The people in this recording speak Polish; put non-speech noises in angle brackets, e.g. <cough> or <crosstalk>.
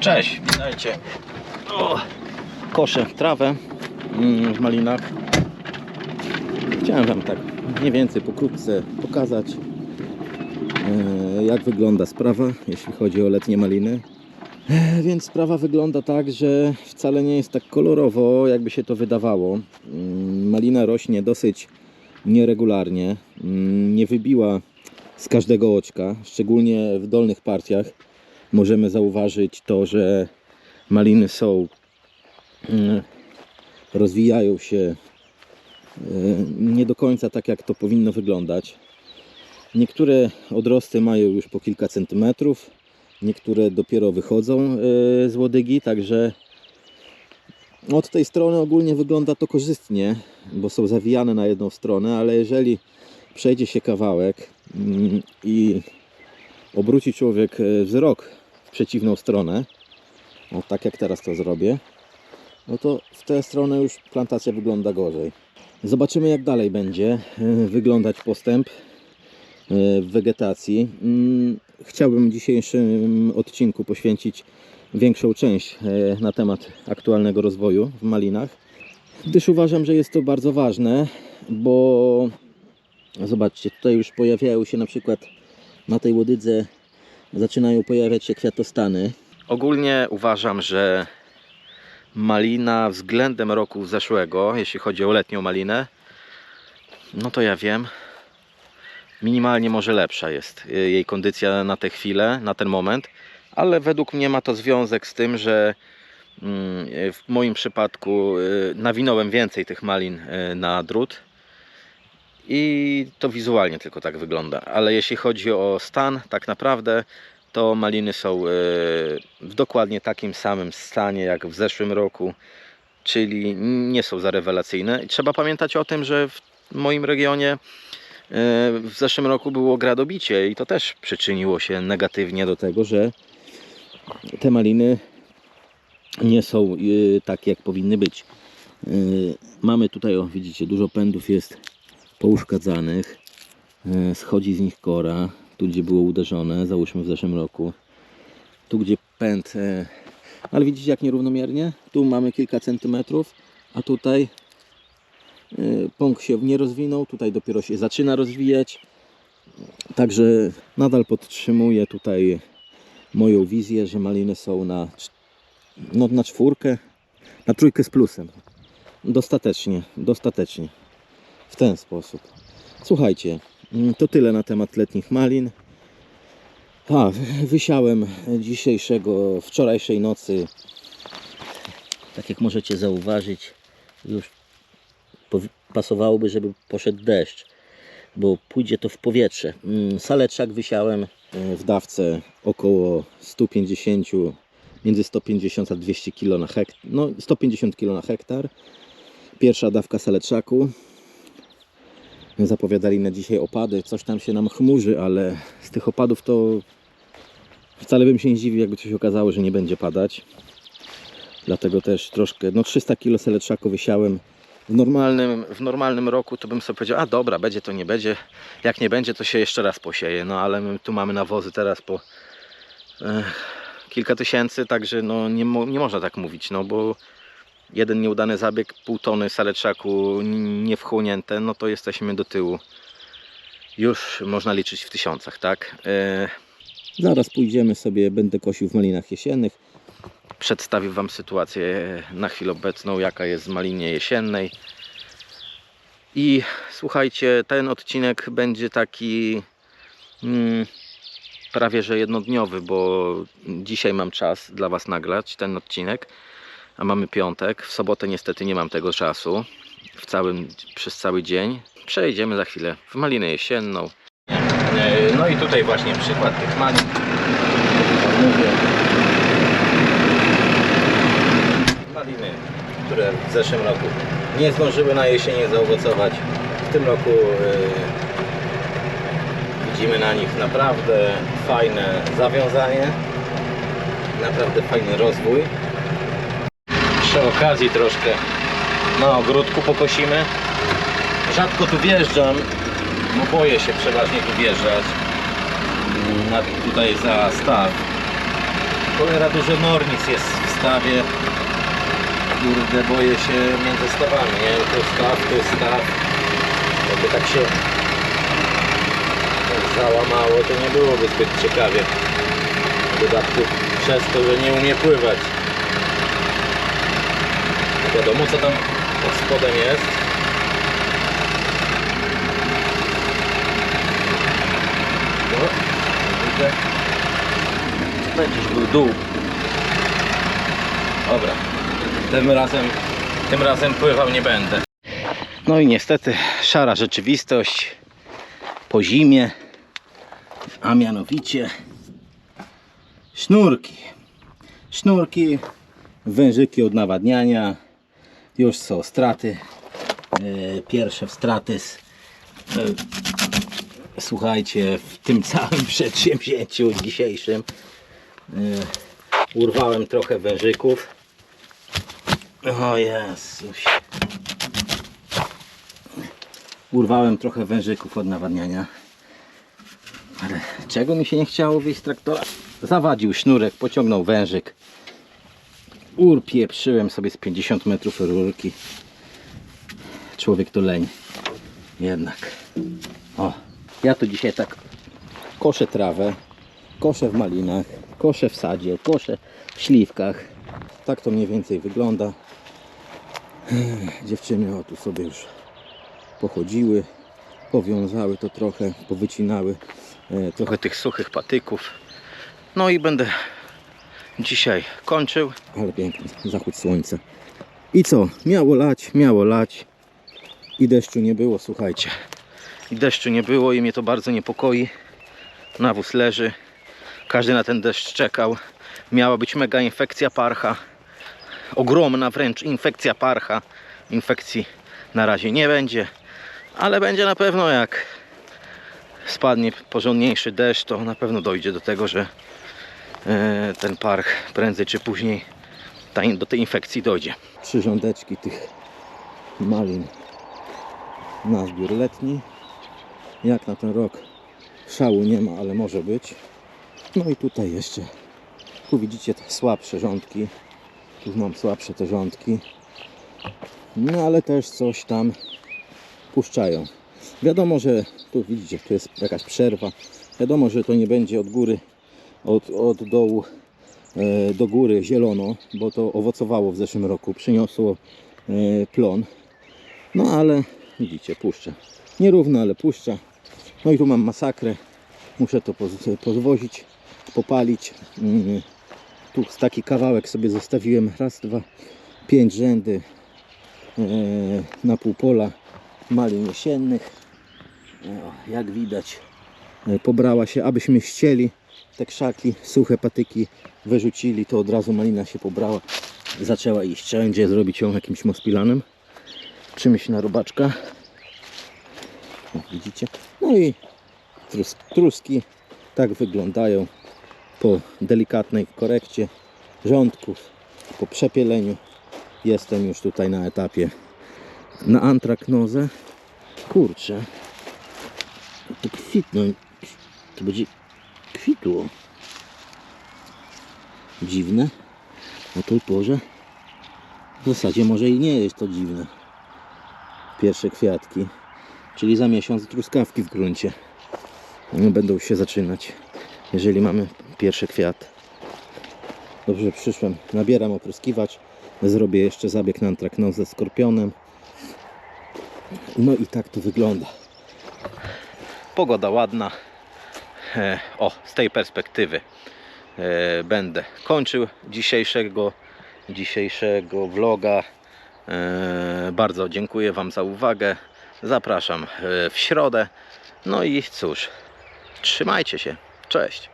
Cześć, witajcie. O, koszę trawę mm, w malinach. Chciałem Wam tak mniej więcej pokrótce pokazać, e, jak wygląda sprawa, jeśli chodzi o letnie maliny. E, Więc sprawa wygląda tak, że wcale nie jest tak kolorowo, jakby się to wydawało. Mm, Malina rośnie dosyć nieregularnie, mm, nie wybiła z każdego oczka, szczególnie w dolnych partiach możemy zauważyć to, że maliny są, mm, rozwijają się e, nie do końca tak, jak to powinno wyglądać. Niektóre odrosty mają już po kilka centymetrów, niektóre dopiero wychodzą e, z łodygi, także od tej strony ogólnie wygląda to korzystnie, bo są zawijane na jedną stronę, ale jeżeli przejdzie się kawałek mm, i obróci człowiek e, wzrok w przeciwną stronę, o tak jak teraz to zrobię, no to w tę stronę już plantacja wygląda gorzej. Zobaczymy jak dalej będzie e, wyglądać postęp e, w wegetacji. Mm, Chciałbym w dzisiejszym odcinku poświęcić większą część na temat aktualnego rozwoju w malinach, gdyż uważam, że jest to bardzo ważne, bo zobaczcie, tutaj już pojawiają się na przykład na tej łodydze zaczynają pojawiać się kwiatostany. Ogólnie uważam, że malina względem roku zeszłego, jeśli chodzi o letnią malinę, no to ja wiem, minimalnie może lepsza jest jej kondycja na tę chwilę, na ten moment, ale według mnie ma to związek z tym, że mm, w moim przypadku y, nawinąłem więcej tych malin y, na drut i to wizualnie tylko tak wygląda. Ale jeśli chodzi o stan, tak naprawdę to maliny są e, w dokładnie takim samym stanie jak w zeszłym roku, czyli nie są za rewelacyjne. I trzeba pamiętać o tym, że w moim regionie e, w zeszłym roku było gradobicie i to też przyczyniło się negatywnie do tego, że te maliny nie są e, takie jak powinny być. Mamy tutaj, o widzicie, dużo pędów jest pouszkadzanych. E, Schodzi z nich kora. Tu gdzie było uderzone, załóżmy w zeszłym roku. Tu gdzie pęd, e, ale widzicie jak nierównomiernie? Tu mamy kilka centymetrów, a tutaj e, pąk się nie rozwinął, tutaj dopiero się zaczyna rozwijać. Także nadal podtrzymuję tutaj moją wizję, że maliny są na, no, na czwórkę, na trójkę z plusem. Dostatecznie, dostatecznie. W ten sposób. Słuchajcie, mm, to tyle na temat letnich malin. A, wysiałem dzisiejszego, wczorajszej nocy. Tak jak możecie zauważyć, już pasowałoby, żeby poszedł deszcz, bo pójdzie to w powietrze. Mm, Saleczak wysiałem e, w dawce około 150, między 150 a 200 kg na hektar. No, 150 kg na hektar. Pierwsza dawka saleczaku. Zapowiadali na dzisiaj opady, coś tam się nam chmurzy, ale z tych opadów to wcale bym się nie zdziwił, jakby coś okazało, że nie będzie padać. Dlatego też troszkę, no 300 kg seleczaku wysiałem. W normalnym, w normalnym roku to bym sobie powiedział, a dobra, będzie to nie będzie. Jak nie będzie, to się jeszcze raz posieje. No ale my tu mamy nawozy teraz po e, kilka tysięcy, także no nie, nie można tak mówić, no bo jeden nieudany zabieg, pół tony saleczaku niewchłonięte, no to jesteśmy do tyłu. Już można liczyć w tysiącach, tak? E, Zaraz pójdziemy sobie, będę kosił w malinach jesiennych. Przedstawię Wam sytuację na chwilę obecną, jaka jest w malinie jesiennej. I słuchajcie, ten odcinek będzie taki mm, prawie że jednodniowy, bo dzisiaj mam czas dla Was nagrać ten odcinek a mamy piątek. W sobotę niestety nie mam tego czasu w całym, przez cały dzień. Przejdziemy za chwilę w malinę jesienną. No i tutaj właśnie przykład tych malin. Maliny, które w zeszłym roku nie zdążyły na jesienię zaowocować. W tym roku yy, widzimy na nich naprawdę fajne zawiązanie, naprawdę fajny rozwój przy okazji troszkę na ogródku pokosimy. Rzadko tu wjeżdżam, bo boję się przeważnie tu wjeżdżać. Na, tutaj za staw. Cholera dużo nornic jest w stawie. Kurde, boję się między stawami, nie? Staw, tu staw. Jakby tak się załamało, to nie byłoby zbyt ciekawie. W dodatku przez to, że nie umie pływać. Wiadomo co tam pod spodem jest. No, widzę. Będziesz był dół. Dobra. Tym razem, tym razem pływał nie będę. No i niestety szara rzeczywistość po zimie, a mianowicie sznurki. Sznurki, wężyki od nawadniania, już są straty. E, Pierwsze straty z, e, słuchajcie, w tym <laughs> całym przedsięwzięciu dzisiejszym e, urwałem trochę wężyków. O Jezuś. Urwałem trochę wężyków od nawadniania. Ale czego mi się nie chciało wyjść z traktora? Zawadził sznurek, pociągnął wężyk. Urpieprzyłem sobie z 50 metrów rurki. Człowiek to leń. Jednak. O, ja tu dzisiaj tak koszę trawę, koszę w malinach, koszę w sadzie, koszę w śliwkach. Tak to mniej więcej wygląda. Dziewczyny o tu sobie już pochodziły, powiązały to trochę, powycinały e, trochę tych suchych patyków. No i będę dzisiaj kończył. Ale piękny zachód słońca. I co? Miało lać, miało lać. I deszczu nie było, słuchajcie. I deszczu nie było i mnie to bardzo niepokoi. Nawóz leży. Każdy na ten deszcz czekał. Miała być mega infekcja parcha. Ogromna wręcz infekcja parcha. Infekcji na razie nie będzie. Ale będzie na pewno jak spadnie porządniejszy deszcz, to na pewno dojdzie do tego, że ten parch prędzej czy później do tej infekcji dojdzie. Trzy rządeczki tych malin na zbiór letni. Jak na ten rok szału nie ma, ale może być. No i tutaj jeszcze, tu widzicie te słabsze rządki. Tu mam słabsze te rządki. No ale też coś tam puszczają. Wiadomo, że tu widzicie, tu jest jakaś przerwa. Wiadomo, że to nie będzie od góry, od, od dołu e, do góry zielono, bo to owocowało w zeszłym roku, przyniosło e, plon. No ale widzicie, puszcza. Nierówno, ale puszcza. No i tu mam masakrę. Muszę to poz- pozwozić, popalić. Mm, Tu taki kawałek sobie zostawiłem. Raz, dwa, pięć rzędy e, na pół pola malin jesiennych. Jak widać, pobrała się, abyśmy ścieli te krzaki, suche patyki wyrzucili, to od razu malina się pobrała, zaczęła iść. Trzeba będzie zrobić ją jakimś mospilanem, czymś na robaczka. Widzicie? No i trus truski tak wyglądają po delikatnej korekcie rządków, po przepieleniu. Jestem już tutaj na etapie na antraknozę. Kurczę. To kwitną. To będzie kwitło. Dziwne. O tej porze. W zasadzie może i nie jest to dziwne. Pierwsze kwiatki. Czyli za miesiąc truskawki w gruncie. Będą się zaczynać. Jeżeli mamy pierwszy kwiat. Dobrze, przyszłem. Nabieram opryskiwacz. Zrobię jeszcze zabieg na antraknozę skorpionem. No i tak to wygląda. Pogoda ładna. E, o, z tej perspektywy e, będę kończył dzisiejszego, dzisiejszego vloga. E, bardzo dziękuję Wam za uwagę. Zapraszam w środę. No i cóż, trzymajcie się. Cześć.